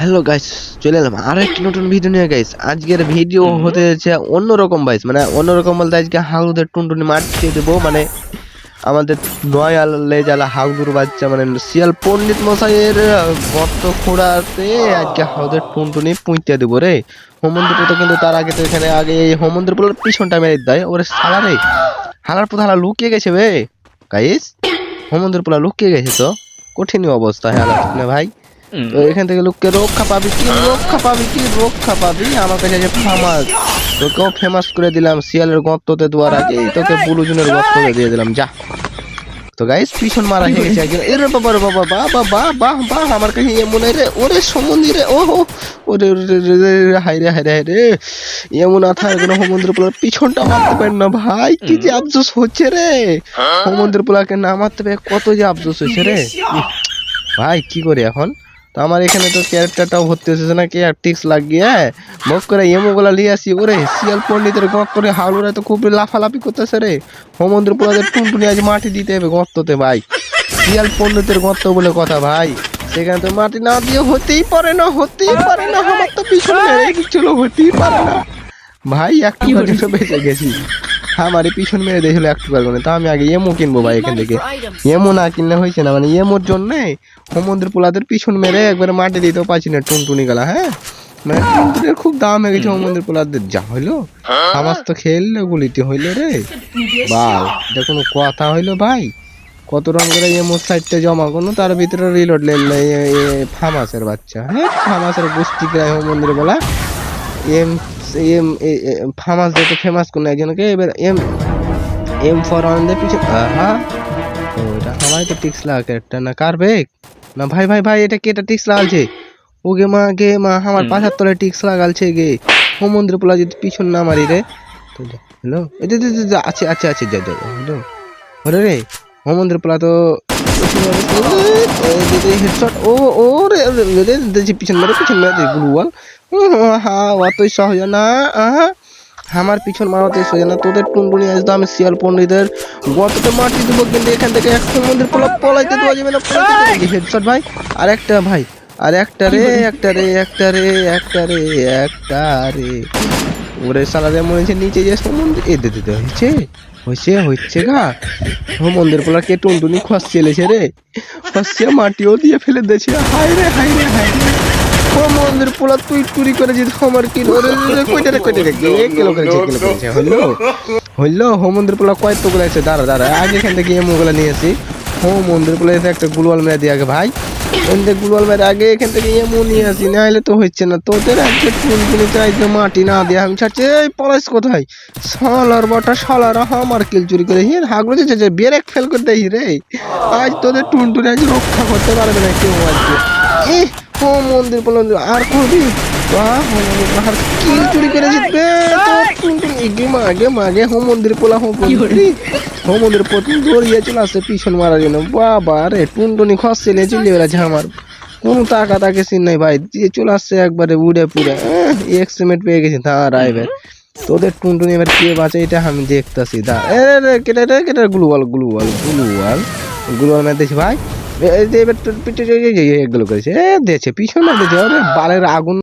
Hello guys চলে এলাম আরও একটি নতুন ভিডিও নিয়ে গাইস আজকের ভিডিও হতে যাচ্ছে অন্যরকম গাইস মানে অন্যরকম বলতে আজকে হাগুদের টুনটুনি মারতে দেবো। মানে আমাদের নয়াল লেজালা হাগুর বাচ্চা মানে শিয়াল পণ্ডিত মশাইয়ের গর্ত খোঁড়াতে আজকে হাগুদের টুনটুনি পুঁতে দেবো রে। হোমন্দিপুর তো কিন্তু তার আগে তো এখানে আগে এই হোমন্দিপুরের পিছনটা মেরে দেয়। ওরে সালা রে। হালার পর হালা লুকিয়ে গেছে বে। গাইস হোমন্দিপুর লুকিয়ে গেছে তো। কঠিন অবস্থা হ্যাঁ ভাই? তো এখান থেকে লোককে রক্ষা পাবি কি? রক্ষা পাবি কি? রক্ষা পাবি। আমার কাছে যে ফেমাস তোকেও ফেমাস করে দিলাম শিয়ালের গর্ততে দেওয়ার আগে তোকে বুলুজনের গর্ততে দিয়ে দিলাম। যা। তো গাইস পিছন মারা হয়ে গেছে একজন। এরে বাবা রে বাবা বাহ বাহ বাহ বাহ বাহ আমার কাছে এমন রে। ওরে সমুদ্রে রে ও হো, ওরে ওরে রে রে রে, হায় রে হায় হায় রে। এমন আথার কোনো সমুদ্র পোলার পিছনটা মারতে পারেন না ভাই। কি যে আফসোস হচ্ছে রে। সমুদ্র পোলাকে না মারতে পেরে কত যে আফসোস হচ্ছে রে। ভাই কি করি এখন? আমার এখানে তো ক্যারেক্টারটাও ভর্তি হচ্ছে না কি? আর টিক্স লাগিয়ে মুখ করে এমো গুলা লিয়ে আসি ওরে শিয়াল পণ্ডিতের গপ করে হাউলুরা তো খুব লাফালাফি করতেছে রে। হোমন্দ্র পোলাদের টুনটুনি আজ মাটি দিতে হবে গর্ততে ভাই। শিয়াল পণ্ডিতের গর্ত বলে কথা ভাই। সেখানে তো মাটি না দিয়ে হতেই পারে না হতেই পারে না। আমার তো পিছনে দিচ্ছিল হতেই পারে না। ভাই একটু বেঁচে গেছি। আমারই পিছন মেরে দিয়েছিল একটু পারব না তা আমি আগে এমো কিনবো ভাই এখান থেকে। এমো না কিনলে হয়েছে না মানে এমোর জন্য সমুদ্র পোলাদের পিছন মেরে একবারে মাটি দিতেও পারছি না টুনটুনি গেলা হ্যাঁ? মানে খুব দাম হয়ে গেছে সমুদ্র পোলাদের, যা হইল। আমার তো খেললে গুলিতে হইল রে। এটা কোনো কথা হইল ভাই? কত রান করে এমোর সাইডটা জমা করল, তার ভিতরে রিলোড লেলে ফামাসের বাচ্চা হ্যাঁ? ফামাসের গোষ্ঠী গ্রাহ মন্দিরে বলা এম এম ফামাস যেতে ফেমাস কোন একজনকে এবার এম এম ফর পিছনে আহা! ও এটা আমারই তো টিক্স লাগা একটা না কার বেগ? না ভাই ভাই ভাই এটা কে এটা টিক্স লাগালছে ও গে মা গে মা আমার পাশার তলে টিক্স লাগালছে গে। সমুদ্র পোলা যদি পিছন না মারি রে। তো হ্যালো এই আছে আছে আছে যা যা হ্যালো রে? সমুদ্র পোলা তো ও পিছন হা অতই না আমার পিছন মারাতে সোজা না তোদের টুনটুনি আসতো আমি শিয়াল পণ্ডিতের গতটা মাটি দেবো কিন্তু এখান থেকে এক মন্দির পোলা পলাইতে দেওয়া যাবে না হেডশট ভাই আর একটা ভাই আর একটা রে একটা রে একটা রে একটা রে একটা রে। ওরে সালাদে মনে হচ্ছে নিচে যে সমুদ্র এ, দে দিতে হয়েছে হয়েছে হচ্ছে গা। ও মন্দির পোলা কে টুনটুনি খস চলেছে রে। খসছে মাটিও দিয়ে ফেলে দিয়েছে। হাই রে হাই রে হাই রে। ও মন্দির পোলা তুই চুরি করে যেত আমার কি ওরে কইতে রে কইতে রে? কিলো করেছে কিলো করেছে হইল? হইল? হো মন্দির পোলা কয় তো গুলাইছে দাঁড়া দাঁড়া। আগে এখান থেকে এমো গুলা নিয়ে আসি। হো মন্দির পোলা একটা গুলওয়াল মেরে দিয়ে আগে ভাই। এখান থেকে আগে এখান থেকে এমো নিয়ে আসি না হলে তো হচ্ছে না। তোদের চাইতে মাটি না দিয়ে আমি ছাড়ছি, এই কোথায়? শালার বটা, শালারা আমার কিল চুরি করে হির, হাগলো ফেল করে দেই রে। আজ তোদের টুনটুনি আজ রক্ষা করতে পারবে না কেউ আজকে। এ ও মন্দির বললাম আর করবি? আর কিল চুরি করে জিতবে? মাগে মাগে হো, মন্দির পোলা হো মন্দির প্রথম দৌড়িয়ে চলে আসছে পিছন মারার জন্য। বাবা রে, টুনটুনি খস চলে চলে বেড়াচ্ছে আমার কোনো টাকা তাকে সিন নাই ভাই, দিয়ে চলে আসছে একবারে উড়ে পুড়ে। এক্সিমেট পেয়ে গেছি, দাঁড় এবার। তোদের টুনটুনি এবার কে বাঁচে এটা আমি দেখতাছি দা কেটে রে কেটে গ্লুয়াল গ্লুয়াল গ্লুয়াল গ্লুয়াল না দেখছি ভাই। এবার পিঠে এগুলো করেছে। এ দিয়েছে পিছনে দিয়েছে বালের আগুন